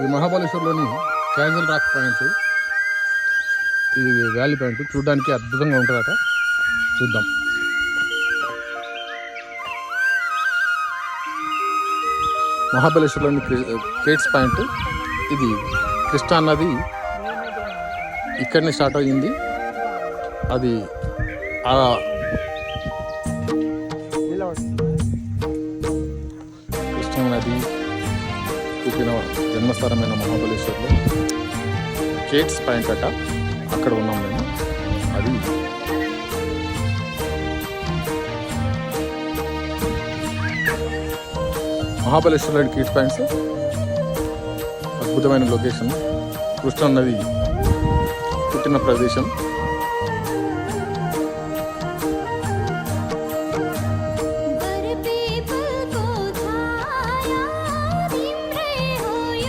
ఇది మహాబలేశ్వర్లోని casual rock point. ఇది వ్యాలీ పాయింట్ చూడడానికి అద్భుతంగా ఉంటుందట. చూద్దాం. మహాబలేశ్వర్లోని కేట్స్ పాయింట్. ఇది కృష్ణా నది ఇక్కడనే స్టార్ట్ అయ్యింది. అది పుట్టిన జన్మస్థానమైన మహాబలేశ్వర్లో కేట్స్ పాయింట్ అక్కడ ఉన్నాం మేము. అది. మహాబలేశ్వర్లోని కేట్స్ పాయింట్స్ అద్భుతమైన లొకేషన్. కృష్ణా నది పుట్టిన ప్రదేశం.